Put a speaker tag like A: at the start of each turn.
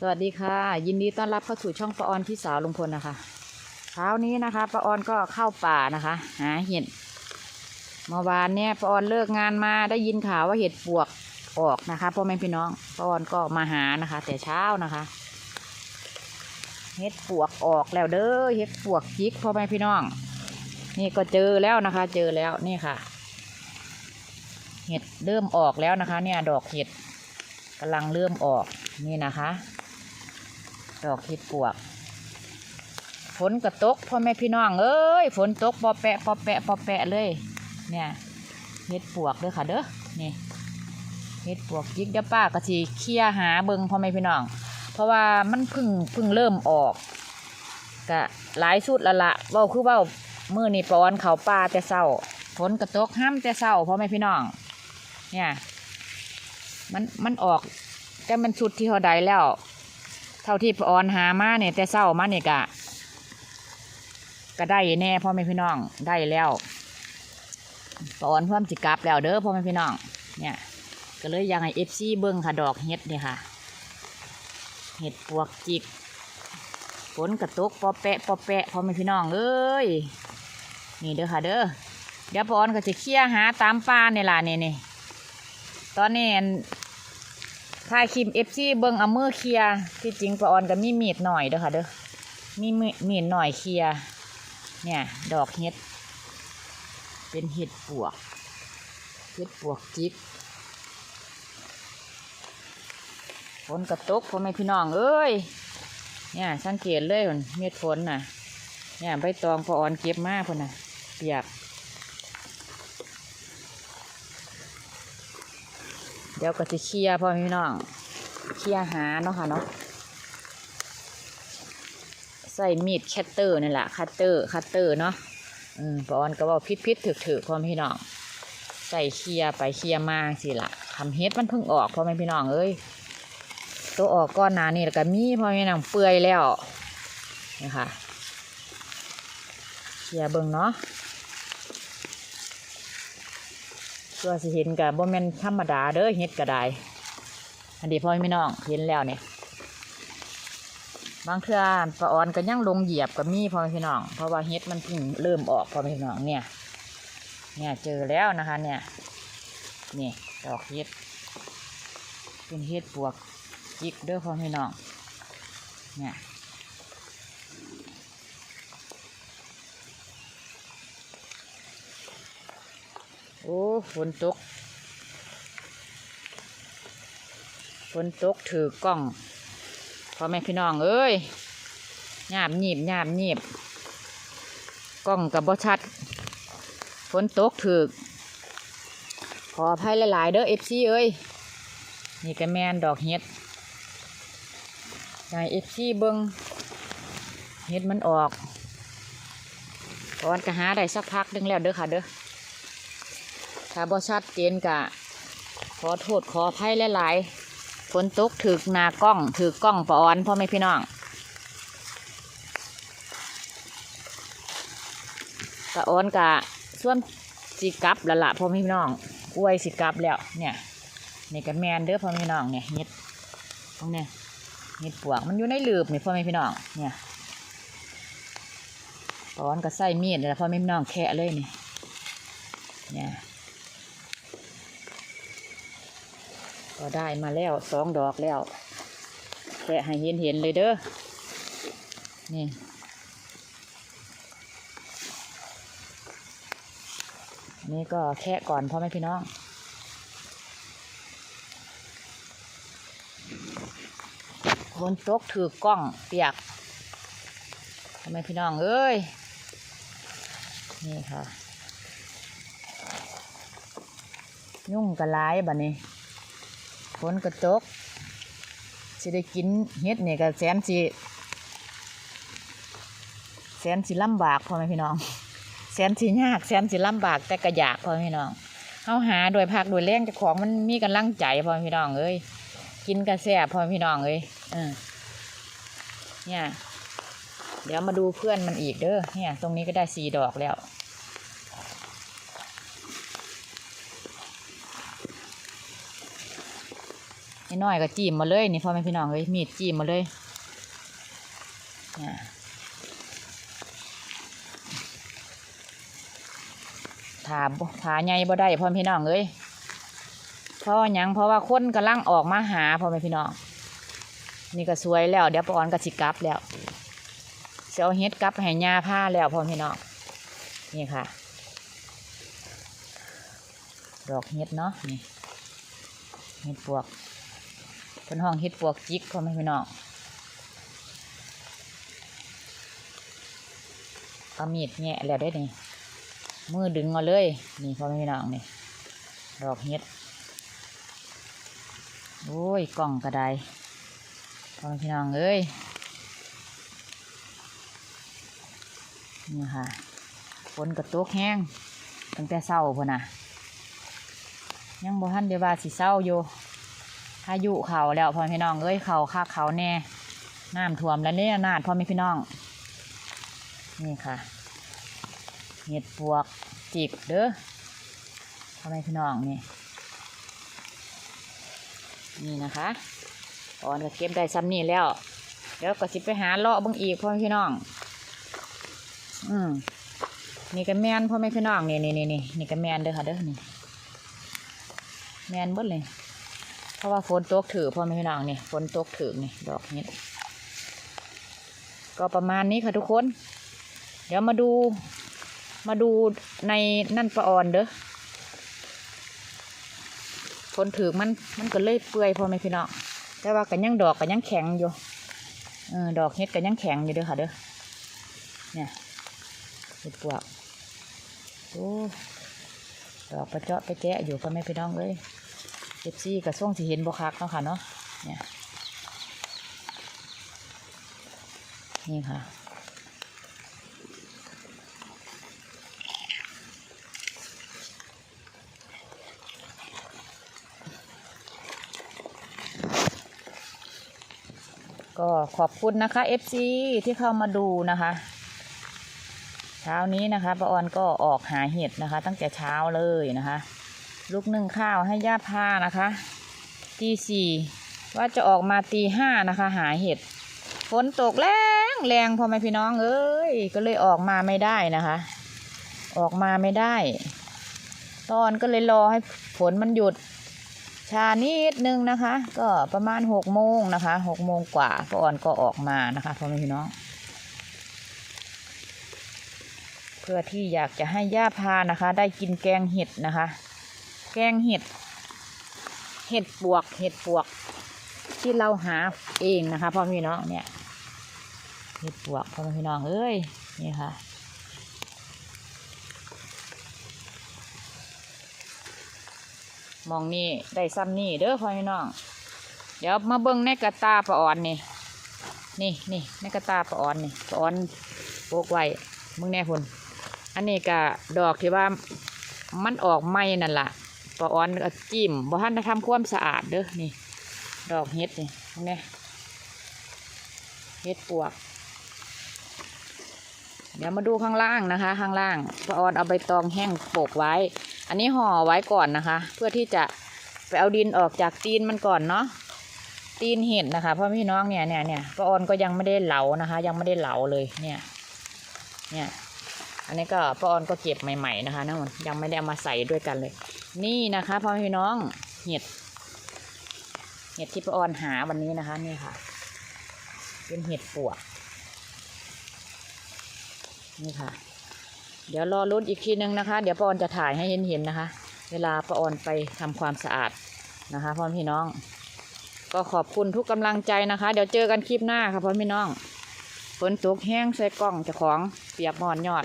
A: สวัสดีค่ะ ยินดีต้อนรับเข้าสู่ช่องปะออนพี่สาวลุงพลนะคะเช้านี้นะคะปะออนก็เข้าป่านะคะหาเห็ดเมื่อวานเนี่ยปะออนเลิกงานมาได้ยินข่าวว่าเห็ดปวกออกนะคะพ่อแม่พี่น้องปะออนก็มาหานะคะ แต่เช้านะคะ เห็ดปวกออกแล้วเด้อเห็ดปวกจิกพ่อแม่พี่น้อง นี่ก็เจอแล้วนะคะ เจอแล้วนี่ค่ะ เห็ดเริ่มออกแล้วนะคะ เนี่ยดอกเห็ดกำลังเริ่มออกนี่นะคะ ดอกเห็ดปวก ฝนกระตกพ่อแม่พี่น้องเอ้ยฝนตกปอแปะปอแปะปอแปะเลย เนี่ยเห็ดปวกเด้อค่ะเด้อนี่เห็ดปวกยิกเดี๋ยวป้ากะทีเคลียหาเบิงพ่อแม่พี่น้อง เพราะว่ามันพึ่งพึ่งเริ่มออกกะหลายสุดละละเว่าคือเว่ามือนี่ปอนเขาป่าแต่เศร้าฝนกระตกห้ามแต่เศร้าพ่อแม่พี่น้อง เนี่ย มันมันออกแต่มันชุดที่เขาใดแล้ว เท่าที่ปอนหามาเนี่ยแต่เศร้ามาเนี่ยกะก็ได้แน่พ่อแม่พี่น้องได้แล้วปอนเพิ่มจิกลับแล้วเด้อพ่อแม่พี่น้อง เนี่ย ก็เลยยังไงเอฟซีเบิ้งค่ะดอกเห็ดเนี่ยค่ะ เห็ดปวกจิกฝนกระตุกปอแปะปอแปะพ่อแม่พี่น้องเอ้ยนี่เด้อค่ะเด้อเดี๋ยวปอนก็จะเคลียหาตามป่าเนี่ยล่ะนี่นี่ตอนนี้ ถ่ายคลิปเอฟซีเบิ้งเอามือเคลียร์ที่จริงปออนก็มีมีดหน่อยเด้อค่ะเด้อมีมีมีดหน่อยเคลียร์เนี่ย ดอกเห็ด เป็นเห็ดปวกเห็ดปวกจิกฝนกระตกพ่อแม่พี่น้องเอ้ยเนี่ยสังเกตเลยเม็ดฝนน่ะเนี่ยใบตองพออ่อนเก็บมากพ่นน่ะ เปียก ดี๋ยวก็จะเคลียพ่อพี่น้องเคลียหาเนาะค่ะเนาะใส่มีดแคตเตอร์นี่แหละคัตเตอร์คัตเตอร์เนาะอืมปอนก็บอกพิษพิษถือถือพ่อพี่น้องใส่เคลียไปเคลียมาสิละทำเฮ็ดมันเพิ่งออกพ่อแม่พี่น้องเอ้ยตัวออกก้อนหนานี่แล้วก็มีพ่อมีหนังเปื่อยแล้วนี่ค่ะเคลียเบิ่งเนาะ ตัวสิเห็นกับบ่แม่นธรรมดาเด้อเฮ็ดก็ได้อันนี้พ่อพี่น้องเห็นแล้วเนี่ยบางเทื่อปลาออนก็ยังลงเหยียบกับมีพ่อพี่น้อง เพราะว่าเฮ็ดมันเพิ่งเริ่มออกพ่อพี่น้องเนี่ย เนี่ยเจอแล้วนะคะ เนี่ยนี่ดอกเฮ็ดเป็นเฮ็ดปวกจิกเด้อพ่อพี่น้อง เนี่ย โอ้ฝนตกฝนตกถือกล้องพ่อแม่พี่น้องเอ้ยหยาบหนีบหยาบหนีบกล้องกับบ่ชัดฝนตกถือกขออภัยหลาย ๆ เด้อเอฟซีเอ้ยนี่ก็แมนดอกเห็ดยายเอฟซีเบิงเห็ดมันออกก่อนก็หาได้สักพักหนึงแล้วเด้อค่ะเด้อ ถ้าบ่ชัดเจนกะ ขอโทษขออภัยหลายๆฝนตกถือกนากล้องถือกล้องปออนพ่อแม่พี่น้องปออนกะส่วนสิกลับละละพ่อแม่พี่น้องกล้วยสิกลับแล้วเนี่ยนี่ก็แมนเด้อพ่อแม่พี่น้องเนี่ยเห็ดตรงเนี้ยเห็ดปวกมันอยู่ในหลืบนี่พ่อแม่พี่น้องเนี่ยตอนก็ใส่มีดเลยล่ะพ่อแม่พี่น้องแคะเลยนี่เนี่ย ก็ได้มาแล้วสองดอกแล้วแคะให้เห็นเห็นเลยเด้อ นี่นี่ก็แคะก่อนพ่อแม่พี่น้องฝนตกถือกล้องเปียกทำไมพี่น้องเอ้ย นี่ค่ะ ยุ่งกระไลายบัดนี้ นกระตกสิได้กินเฮ็ดนี่ก็แสนสิแสนสิลำบากพ่อแม่พี่น้อง แสนสิยากแสนสิลำบากแต่ก็อยากพ่อแม่พี่น้องเฮาหาโดยภาคโดยแรงเจ้าของมันมีกำลังใจพ่อแม่พี่น้องเอ้ยกินกระแสบพ่อพี่น้องเอ้ยเออเนี่ยเดี๋ยวมาดูเพื่อนมันอีกเด้อเนี่ย ตรงนี้ก็ได้สี่ดอกแล้ว เนี่น้อยก็จิ้มมาเลยนี่พ่อแม่พี่น้องเลยมีดจิ้มมาเลยถาบ่ถาใหญ่บ่ได้พ่อแม่พี่น้องเอ้ยเพราะว่ายังเพราะว่าคนกำลังออกมาหาพ่อแม่พี่น้อง นี่ก็สวยแล้ว เดี๋ยวปออนก็สิกลับแล้วเสียวเฮ็ดกลับให้ยาผ้าแล้วพ่อแม่พี่น้องนี่ค่ะ ดอกเฮ็ดเนาะนี่เฮ็ดปวก เป็นห้องเฮ็ดปวกจิกพ่อแม่พี่น้องเอามีดแงะแล้วได้นี่มือดึงเอาเลย นี่พ่อแม่พี่น้องนี่ดอกเฮ็ดโอ้ยกล่องกระไดพ่อแม่พี่น้องเอ้ยนี่ค่ะฝนกระตุกแห้งตั้งแต่เช้าพุ่นน่ะยังบ่ทันเดี๋ยวว่าสิเศร้าอยู่ พายุเขาแล้วพ่อแม่พี่น้องเอ้ยเขาคักเขาแน่น้ำท่วมแล้วเนี่ยนาดพ่อแม่พี่น้อง นี่ค่ะเห็ดปวกจิกเด้อพ่อแม่พี่น้องนี่นี่นะคะตอนก็เก็บได้ซ้ำนี่แล้ว เดี๋ยวก็สิไปหาเลาะบิ่งอีกพ่อแม่พี่น้อง อืมนี่ก็แมนพ่อแม่พี่น้องนี่นี่นี่นี่นี่ก็แมนเด้อค่ะเด้อนี่แมนเบิดเลย ราะว่าฝนตกถือพ่อแม่พี่น้องนี่ฝนตกถือนี่ดอกเห็ดก็ประมาณนี้ค่ะทุกคน เดี๋ยวมาดูมาดูในนั่นปลาออนเด้อฝนถือมันมันก็เลยเปื่อยพ่อแม่พี่น้องแต่ว่ากันยังดอกกันยังแข็งอยู่เออดอกเห็ดกันยังแข็งอยู่เด้อค่ะเด้อเนี่ยเห็ดปวกโอ้ดอกประเจาะไปแกะอยู่ก็ไม่ไปน้องเลย เอฟซีกับส่วงสิเห็นบคักเนาะค่ะเนาะเนี่ยนี่ค่ะก็ขอบคุณนะคะ FC ที่เข้ามาดูนะคะ เช้านี้นะคะป้าออนก็ออกหาเห็ดนะคะ ตั้งแต่เช้าเลยนะคะ ลูกนึ่งข้าวให้ย่าพานะคะตีสี่ว่าจะออกมาตีห้านะคะ หาเห็ดฝนตกแรงแรงพอไหมพี่น้องเอ้ยก็เลยออกมาไม่ได้นะคะ ออกมาไม่ได้ ตอนก็เลยรอให้ฝนมันหยุดชานิดนึงนะคะ ก็ประมาณหกโมงนะคะหกโมงกว่าป้าออนก็ออกมานะคะพ่อแม่พี่น้อง เพื่อที่อยากจะให้ย่าพานะคะ ได้กินแกงเห็ดนะคะ แกงเห็ด เห็ดปวก เห็ดปวก ที่เราหาเองนะคะพ่อพี่น้องเนี่ย เห็ดปวกพ่อพี่น้องเอ้ยนี่ค่ะมองนี่ได้ซ้ำนี่เด้อพ่อพี่น้อง เดี๋ยวมาเบิ้งในกระตาปลาอ่อนนี่ นี่นี่ในกระตาปลาอ่อนนี่ปลาอ่อนโปกไว้มึงแน่พุ่นอันนี้ก็ดอกที่ว่ามันออกไม้นั่นล่ะ ปะออนก็จิ้มบ่ทันทำความสะอาดเด้อนี่ ดอกเห็ดนี่เห็นไหเห็ดปวก เดี๋ยวมาดูข้างล่างนะคะ ข้างล่างปะออนเอาใบตองแห้งโปกไว้ อันนี้ห่อไว้ก่อนนะคะ เพื่อที่จะไปเอาดินออกจากตีนมันก่อนเนาะตีนเห็ดนะคะพ่อพี่น้องเนี่ยเนี่ยเนี่ยปะออนก็ยังไม่ได้เหลานะคะ ยังไม่ได้เหลาเลยเนี่ย เนี่ย อันนี้ก็ป้าออนก็เก็บใหม่ ๆนะคะนะมันยังไม่ได้เอามาใส่ด้วยกันเลย นี่นะคะพ่อพี่น้องเห็ด เห็ดที่ปออนหาวันนี้นะคะ นี่ค่ะ เป็นเห็ดปวก นี่ค่ะ เดี๋ยวรอรุ้นอีกทีนึงนะคะ เดี๋ยวปออนจะถ่ายให้เห็นๆนะคะ เวลาปออนไปทำความสะอาดนะคะพ่อพี่น้อง ก็ขอบคุณทุกกำลังใจนะคะ เดี๋ยวเจอกันคลิปหน้าค่ะพ่อพี่น้องฝนตกแห้งใส่กล้องเจ้าของเปียกหมอนยอด